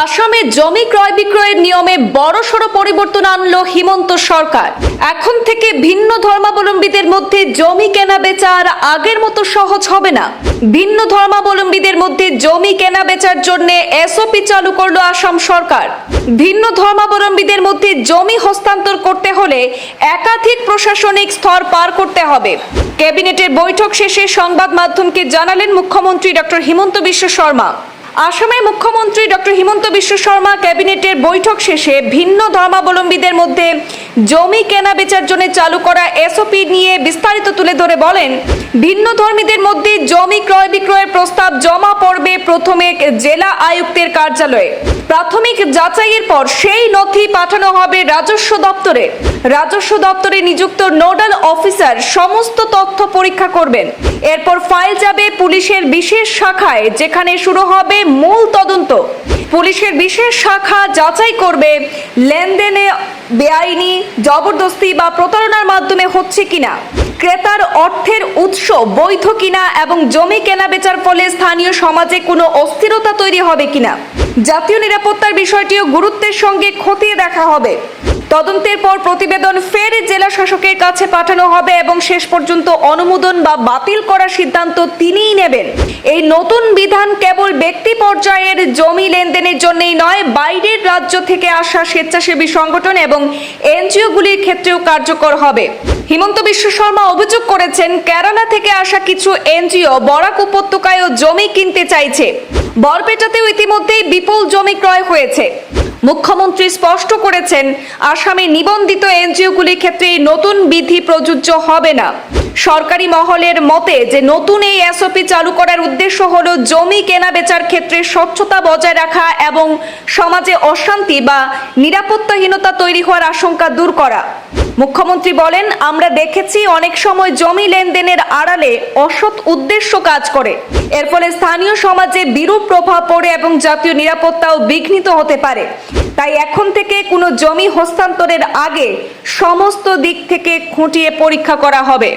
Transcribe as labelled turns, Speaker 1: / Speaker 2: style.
Speaker 1: আসামে জমি ক্রয় বিক্রয়ের নিয়মে বড়সড় পরিবর্তন আনলো হিমন্ত সরকার। এখন থেকে ভিন্ন ধর্মাবলম্বীদের মধ্যে জমি কেনা বেচা আর আগের মতো সহজ হবে না। ভিন্ন ধর্মাবলম্বীদের মধ্যে জমি কেনা বেচার জন্য এসওপি চালু করল আসাম সরকার। ভিন্ন ধর্মাবলম্বীদের মধ্যে জমি হস্তান্তর করতে হলে একাধিক প্রশাসনিক স্তর পার করতে হবে। ক্যাবিনেটের বৈঠক শেষে সংবাদ মাধ্যমকে জানালেন মুখ্যমন্ত্রী ডক্টর হিমন্ত বিশ্ব শর্মা। আসামের মুখ্যমন্ত্রী ডক্টর হিমন্ত বিশ্ব শর্মা ক্যাবিনেটের বৈঠক শেষে ভিন্ন ধর্মাবলম্বীদের মধ্যে জমি কেনা বেচার জন্য চালু করা এসওপি নিয়ে বিস্তারিত তুলে ধরে বলেন, ভিন্ন ধর্মীদের মধ্যে জমি ক্রয় বিক্রয়ের প্রস্তাব জমা পড়বে প্রথমে জেলা আয়ুক্তের কার্যালয়ে। প্রাথমিক যাচাইয়ের পর সেই নথি পাঠানো হবে রাজস্ব দপ্তরে। রাজস্ব দপ্তরে নিযুক্ত নোডাল অফিসার সমস্ত তথ্য পরীক্ষা করবেন। এরপর ফাইল যাবে পুলিশের বিশেষ শাখায়, যেখানে শুরু হবে মূল তদন্ত। পুলিশের বিশেষ শাখা যাচাই করবে লেনদেনে বেআইনি জবরদস্তি বা প্রতারণার মাধ্যমে হচ্ছে কিনা? ক্রেতার অর্থের উৎস বৈধ কিনা এবং জমি কেনা বেচার ফলে স্থানীয় সমাজে কোনো অস্থিরতা তৈরি হবে কিনা? জাতীয় নিরাপত্তার বিষয়টিও গুরুত্বের সঙ্গে খতিয়ে দেখা হবে। তদন্তের পর প্রতিবেদন ফের জেলা শাসকের কাছে পাঠানো হবে এবং শেষ পর্যন্ত অনুমোদন বা বাতিল করার সিদ্ধান্ত তিনিই নেবেন। এই নতুন বিধান কেবল ব্যক্তি পর্যায়ের জমি লেনদেনের জন্যই নয়, বাইরের রাজ্য থেকে আসা স্বেচ্ছাসেবী সংগঠন এবং এনজিওগুলির ক্ষেত্রেও কার্যকর হবে। হিমন্ত বিশ্ব শর্মা অভিযোগ করেছেন, কেরালা থেকে আসা কিছু এনজিও বরাক উপত্যকায়ও জমি কিনতে চাইছে। বরপেটাতেও ইতিমধ্যেই বিপুল জমি ক্রয় হয়েছে। মুখ্যমন্ত্রী স্পষ্ট করেছেন, আসামে নিবন্ধিত এনজিওগুলির ক্ষেত্রে নতুন বিধি প্রযোজ্য হবে না। সরকারি মহলের মতে, যে নতুন এই এসওপি চালু করার উদ্দেশ্য হল জমি কেনা বেচার ক্ষেত্রে স্বচ্ছতা বজায় রাখা এবং সমাজে অশান্তি বা নিরাপত্তাহীনতা তৈরি হওয়ার আশঙ্কা দূর করা। মুখ্যমন্ত্রী বলেন, আমরা দেখেছি অনেক সময় জমি লেনদেনের আড়ালে অসৎ উদ্দেশ্য কাজ করে। এর ফলে স্থানীয় সমাজে বিরূপ প্রভাব পড়ে এবং জাতীয় নিরাপত্তাও বিঘ্নিত হতে পারে। তাই এখন থেকে কোনো জমি হস্তান্তরের আগে সমস্ত দিক থেকে খুঁটিয়ে পরীক্ষা করা হবে।